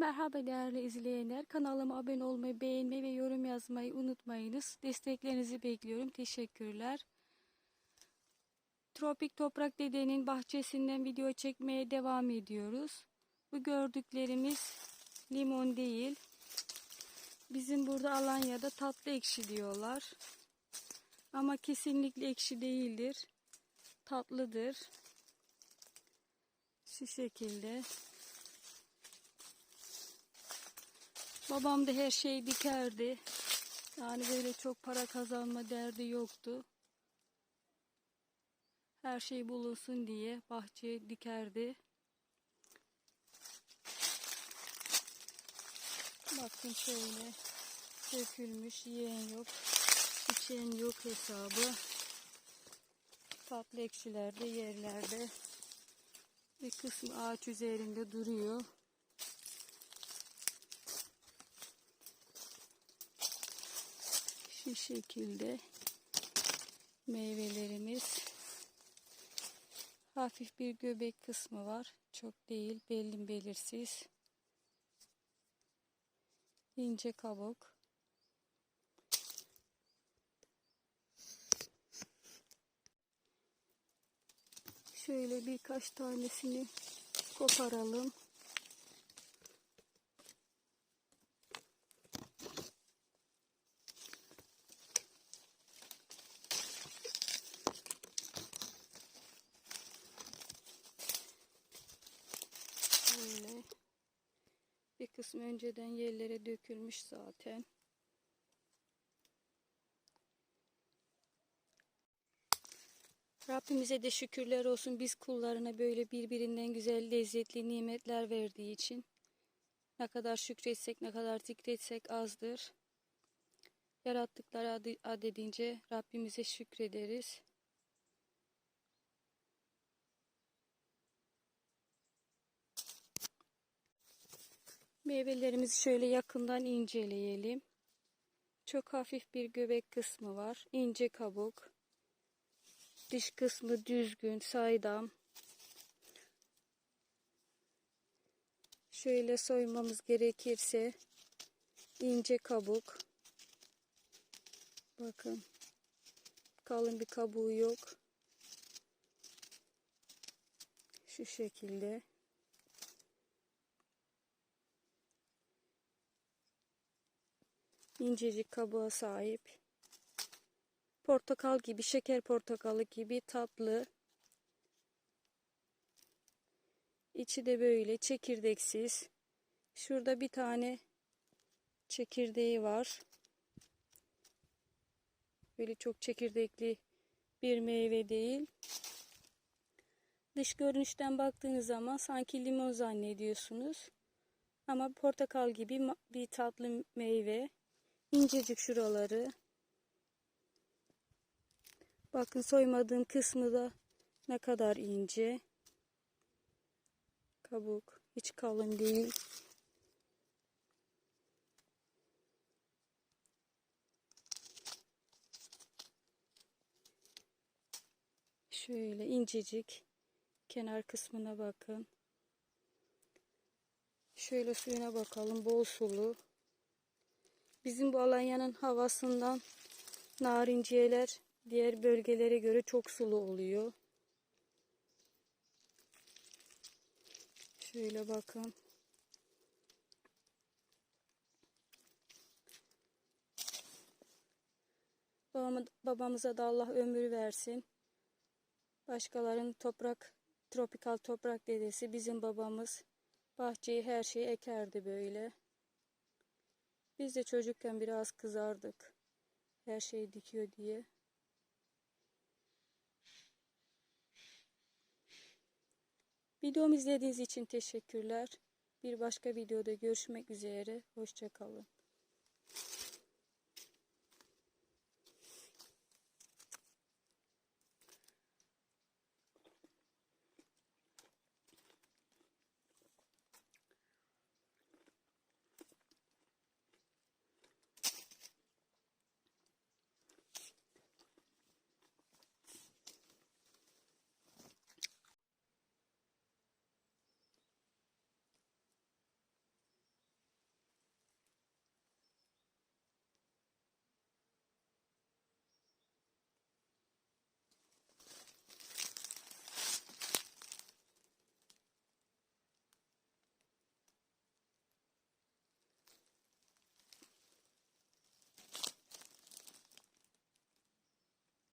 Merhaba değerli izleyenler. Kanalıma abone olmayı, beğenmeyi ve yorum yazmayı unutmayınız. Desteklerinizi bekliyorum. Teşekkürler. Tropik Toprak Dede'nin bahçesinden video çekmeye devam ediyoruz. Bu gördüklerimiz limon değil. Bizim burada Alanya'da tatlı ekşi diyorlar. Ama kesinlikle ekşi değildir. Tatlıdır. Şu şekilde. Babam da her şeyi dikerdi. Yani böyle çok para kazanma derdi yoktu. Her şey bulunsun diye bahçeye dikerdi. Bakın şöyle dökülmüş yiyen yok, içen yok hesabı. Tatlı ekşilerde yerlerde bir kısmı ağaç üzerinde duruyor. Şu şekilde meyvelerimiz hafif bir göbek kısmı var. Çok değil, belli belirsiz. İnce kabuk. Şöyle birkaç tanesini koparalım. Böyle. Bir kısmı önceden yerlere dökülmüş zaten. Rabbimize de şükürler olsun biz kullarına böyle birbirinden güzel lezzetli nimetler verdiği için. Ne kadar şükretsek ne kadar zikretsek azdır. Yarattıkları adedince Rabbimize şükrederiz. Meyvelerimizi şöyle yakından inceleyelim. Çok hafif bir göbek kısmı var. ince kabuk. Dış kısmı düzgün, saydam. Şöyle soymamız gerekirse ince kabuk. Bakın. Kalın bir kabuğu yok. Şu şekilde. İncecik kabuğa sahip. Portakal gibi, şeker portakalı gibi tatlı. İçi de böyle çekirdeksiz. Şurada bir tane çekirdeği var. Böyle çok çekirdekli bir meyve değil. Dış görünüşten baktığınız zaman sanki limon zannediyorsunuz. Ama portakal gibi bir tatlı meyve. İncecik şuraları. Bakın soymadığım kısmı da ne kadar ince. Kabuk hiç kalın değil. Şöyle incecik kenar kısmına bakın. Şöyle suyuna bakalım bol sulu. Bizim bu Alanya'nın havasından narinciyeler diğer bölgelere göre çok sulu oluyor. Şöyle bakın. babamıza da Allah ömür versin. Başkalarının toprak, tropikal toprak dedesi bizim babamız bahçeyi her şeyi ekerdi böyle. Biz de çocukken biraz kızardık. Her şey dikiyor diye. Videomu izlediğiniz için teşekkürler. Bir başka videoda görüşmek üzere. Hoşçakalın.